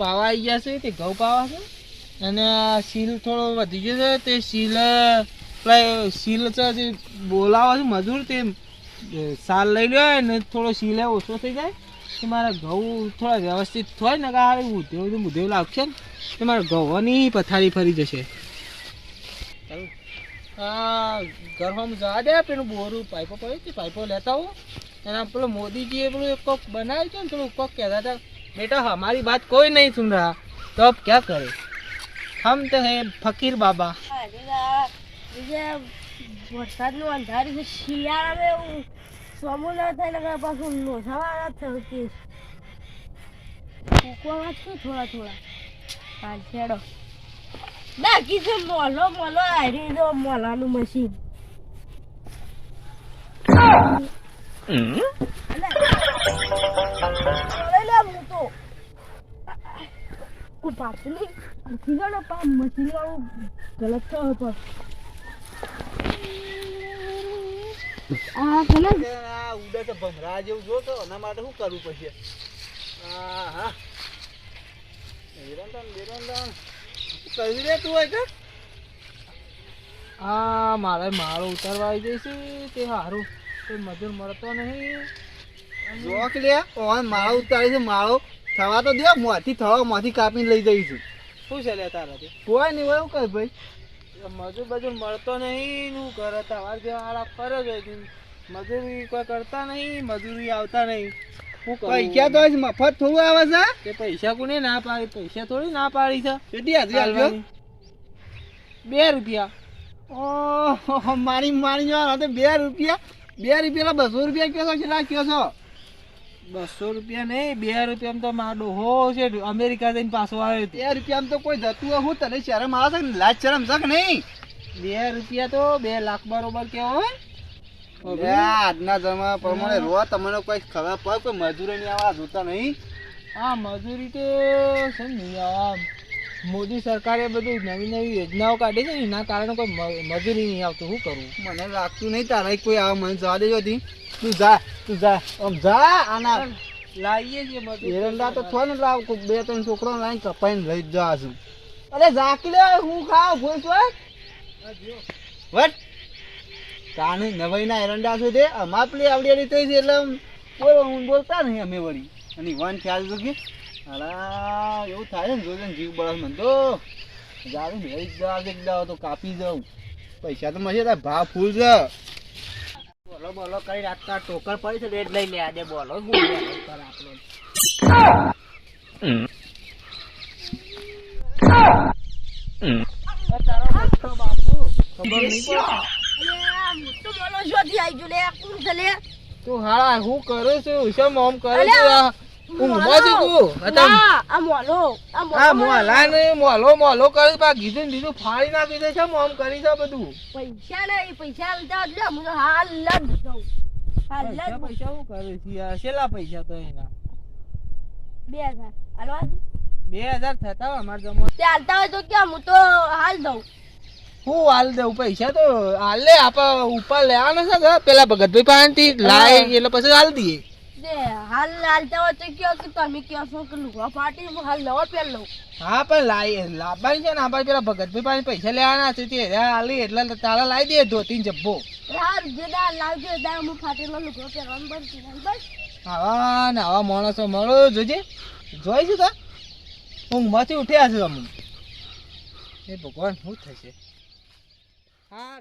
પાવા આવી ગયા છે તે ઘઉં પાવા છે. અને આ સીલ થોડો વધી ગયો છે તે સીલ પેલા સીલ છે જે બોલાવે છે મજૂર તે સાલ લઈ લો ને થોડો સીલે ઓછો થઈ જાય. તો મારા ઘઉં થોડા વ્યવસ્થિત થાય ને કાં ઉધેવ તો લાગશે ને તો મારા ઘઉંની પથારી ફરી જશે. હા ઘરમાં જવા દે પેલું બોરું પાઇપો પડ્યું પાઇપો લેતા આવો. એના પેલો મોદીજીએ પેલું એક કોક બનાવ્યું છે ને પેલું કોક કહેતા હતા બેટા हमारी बात कोई नहीं सुन रहा तो अब क्या करें हम तो है फकीर बाबा વરસાદનું અંધારું છે શિયાળામાં એવું સોમું ના થાય ને પાછું લોસાવાળા થયું કે ફૂકવામાં જ શું થોડા થોડા હાલ છેડો બાકી છે મોલો મોલો હારી દો મોલાનું મશીન પાછળ મશીન વાળું ગલત થયો પણ. આ ભલે આ ઉડે તો ભમરા જેવું જો તો એના માટે શું કરવું પડશે હા હા. નિરંતર નિરંતર કહી દે તું હોય કે આ મારે માળો ઉતારવા આવી જઈશ તે સારું તે મજૂર મળતો નહીં. જોક લે ઓન માળો ઉતારી છે માળો. થવા તો દે મોથી થવા મોથી કાપીને લઈ જઈશું શું છે લે તારાથી કોઈ નહીં હોય એવું કઈ ભાઈ? મજૂર બજૂર મળતો નહીં હું કરે તમારે જેવા આડા ફરે જ. મજૂરી કોઈ કરતા નહીં મજૂરી આવતા નહીં. પૈસા તો મફત થોડું આવે છે? કે પૈસા કોને ના પાડી? પૈસા થોડી ના પાડી છે. કેટલી હાજરી આલજો બે રૂપિયા. ઓહો મારી મારી જવા બે રૂપિયા. બે રૂપિયા બસો રૂપિયા કયો છો કેટલા કયો છો? બસો રૂપિયા નહીં બે રૂપિયા તો મારો ડોહો છે અમેરિકા જઈને પાછો આવ્યો બે રૂપિયામાં તો કોઈ જતું હોય હું તને શરમ આવે છે લાજ શરમ છે કે નહીં? બે રૂપિયા તો બે લાખ બરોબર કેવો આજના જમાના પ્રમાણે રો તમને કોઈ ખબર પડે કોઈ મજૂરી આવા જોતા નહીં? હા મજૂરી તો છે ને નહીં આમ મોદી સરકારે બધું નવી નવી યોજનાઓ કાઢી છે એના કારણે કોઈ મજૂરી નહીં આવતું. શું કરવું મને લાગતું નહીં તારા કોઈ આવે મને જવા દેજો તી તું જા તું જા. આમ જા આના લાવીએ છીએ મજૂર એરંડા તો થોય ને લાવ બે ત્રણ છોકરા લાવીને કપાઈને લઈ જવા છું અરે ઝાકી લે હું ખાવ ભૂસ હોય વટ. તાને નવાઈના એરંડા છે તે અમાર પેલી આવડી આવડી થઈ છે એટલે બોલો હું બોલતા નહીં અમે વળી. અને વન ખ્યાલ છે કે? અલા એવું થાય ને જોઈને જીવ બળસ મને તો. જાવે મેળી જ જાવ તો કાપી જાઉં. પૈસા તો મળશે ભાવ ફૂલ છે. બોલો કરી રાખતા ટોકર પડી છે રેડ લઈ લે આજે બોલો શું આપણો તારો મોટો બાપુ ખબર નહીં પડતી તો હા હું કરું છું? શું મોમ કરે છે ઊંઘમાં તું. હતા આ મોલો આ મોલા ને મોલો મોલો કરે પા કીધું બીજું ફાડી નાખી દે છે મોમ કરી છે બધું? પૈસા નહીં પૈસા લીધા એટલે હું હાલ જ દઉં હાલ જ પૈસા પૈસા કરે છે યાર? છેલ્લા પૈસા તો એના. બે હજાર. બે થતા હોય અમારે જમા તે હાલતા હોય તો ક્યાં હું તો હાલ દઉં હું હાલ દઉં? પૈસા તો હાલ લે આપ ઉપર લેવાના છે પેલા ભગતભાઈ પાસેથી લાય એટલે પછી હાલ દઈએ. હાલ હાલતા હોય તો કયો કે તમે કયો છો કે લુગડા ફાટી હું હાલ નવો પેર લઉં હા પણ લાય લાવવાની છે ને આપણે પેલા ભગતભાઈ પાસે પૈસા લેવાના છે તે હાલી એટલે તારા લાવી દે ધોતી જબ્બો. હાર જે દાળ લાવજો દાળ હું ફાટેલો લુગડો પહેરવાનું બંધ બસ. આવા ને આવા માણસો મળો જોજે. જોઈશું તા? ઊંઘમાંથી ઉઠ્યા છે અમુક એ ભગવાન શું થશે? હા